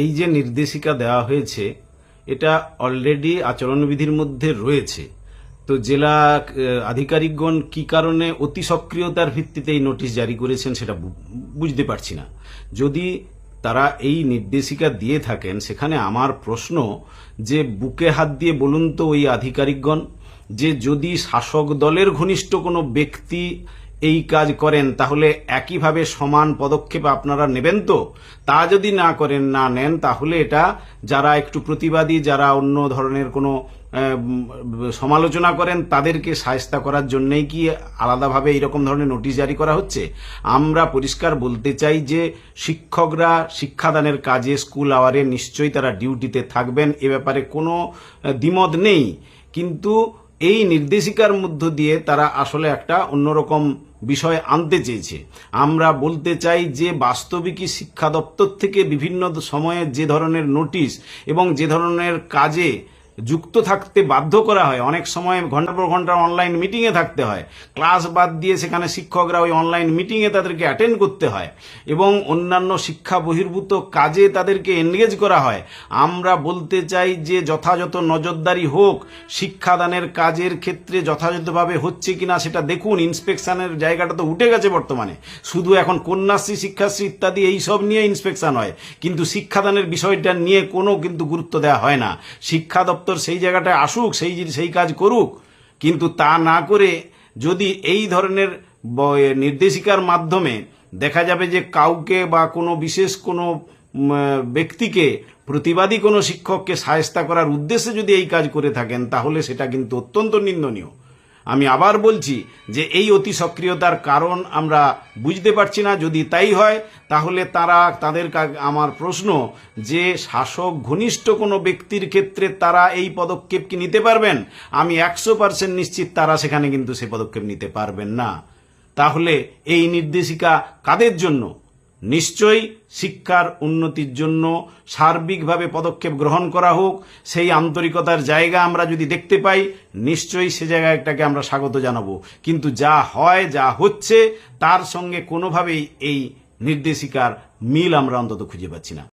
এই যে নির্দেশিকা দেওয়া হয়েছে, এটা অলরেডি আচরণবিধির মধ্যে রয়েছে। তো জেলা আধিকারিকগণ কি কারণে অতি সক্রিয়তার ভিত্তিতে এই নোটিশ জারি করেছেন সেটা বুঝতে পারছি না। যদি তারা এই নির্দেশিকা দিয়ে থাকেন, সেখানে আমার প্রশ্ন যে বুকে হাত দিয়ে বলুন তো ওই আধিকারিকগণ, যে যদি শাসক দলের ঘনিষ্ঠ কোনো ব্যক্তি এই কাজ করেন, তাহলে একইভাবে সমান পদক্ষেপ আপনারা নেবেন তো? তা যদি না করেন, না নেন, তাহলে এটা যারা একটু প্রতিবাদী, যারা অন্য ধরনের কোনো সমালোচনা করেন, তাদেরকে সায়স্তা করার জন্যই কি আলাদাভাবে এরকম ধরনের নোটিশ জারি করা হচ্ছে? আমরা পরিষ্কার বলতে চাই যে, শিক্ষকরা শিক্ষাদানের কাজে স্কুল আওয়ারে নিশ্চয়ই তারা ডিউটিতে থাকবেন, এ ব্যাপারে কোনো দ্বিমত নেই। কিন্তু এই নির্দেশিকার মধ্য দিয়ে তারা আসলে একটা অন্যরকম বিষয় আনতে চেয়েছে। আমরা বলতে চাই যে, বাস্তবিকই শিক্ষা দপ্তর থেকে বিভিন্ন সময়ে যে ধরনের নোটিশ এবং যে ধরনের কাজে যুক্ত থাকতে বাধ্য করা হয়। অনেক সময় ঘণ্টা পর ঘণ্টা অনলাইন মিটিংয়ে থাকতে হয়। ক্লাস বাদ দিয়ে সেখানে শিক্ষকরা ওই অনলাইন মিটিংয়ে তাদেরকে অ্যাটেন্ড করতে হয় এবং অন্যান্য শিক্ষা বহির্ভূত কাজে তাদেরকে এনগেজ করা হয়। আমরা বলতে চাই যে যথাযথ নজরদারি হোক, শিক্ষাদানের কাজের ক্ষেত্রে যথাযথভাবে হচ্ছে কিনা সেটা দেখুন ইন্সপেকশনের জায়গাটা তো উঠে গেছে বর্তমানে। শুধু এখন কন্যাশ্রী, শিক্ষাশ্রী ইত্যাদি এই সব নিয়ে ইন্সপেকশন হয়। কিন্তু শিক্ষাদানের বিষয়টা নিয়ে কোনো কিন্তু গুরুত্ব দেওয়া হয় না। শিক্ষা দপ্তর সেই জায়গাটায় আসুক, সেই সেই কাজ করুক, কিন্তু তা না করে যদি এই ধরনের নির্দেশিকার মাধ্যমে দেখা যাবে যে কাউকে বা কোনো বিশেষ কোনো ব্যক্তিকে প্রতিবাদী কোনো শিক্ষককে সায়স্তা করার উদ্দেশ্যে যদি এই কাজ করে থাকেন, তাহলে সেটা কিন্তু অত্যন্ত নিন্দনীয়। আমি আবার বলছি যে এই অতি সক্রিয়তার কারণ আমরা বুঝতে পারছি না, যদি তাই হয়, তাহলে তারা, তাদের আমার প্রশ্ন যে শাসক ঘনিষ্ঠ কোনো ব্যক্তির ক্ষেত্রে তারা এই পদক্ষেপ কি নিতে পারবেন? আমি একশো পার্সেন্ট নিশ্চিত তারা সেখানে কিন্তু সে পদক্ষেপ নিতে পারবেন না। তাহলে এই নির্দেশিকা কাদের জন্য? নিশ্চয়ই শিক্ষার উন্নতির জন্য সার্বিকভাবে পদক্ষেপ গ্রহণ করা হোক, সেই আন্তরিকতার জায়গা আমরা যদি দেখতে পাই, নিশ্চয়ই সে জায়গাটাকে আমরা স্বাগত জানাব। কিন্তু যা হয়, যা হচ্ছে, তার সঙ্গে কোনোভাবেই এই নির্দেশিকার মিল আমরা অন্তত খুঁজে পাচ্ছি না।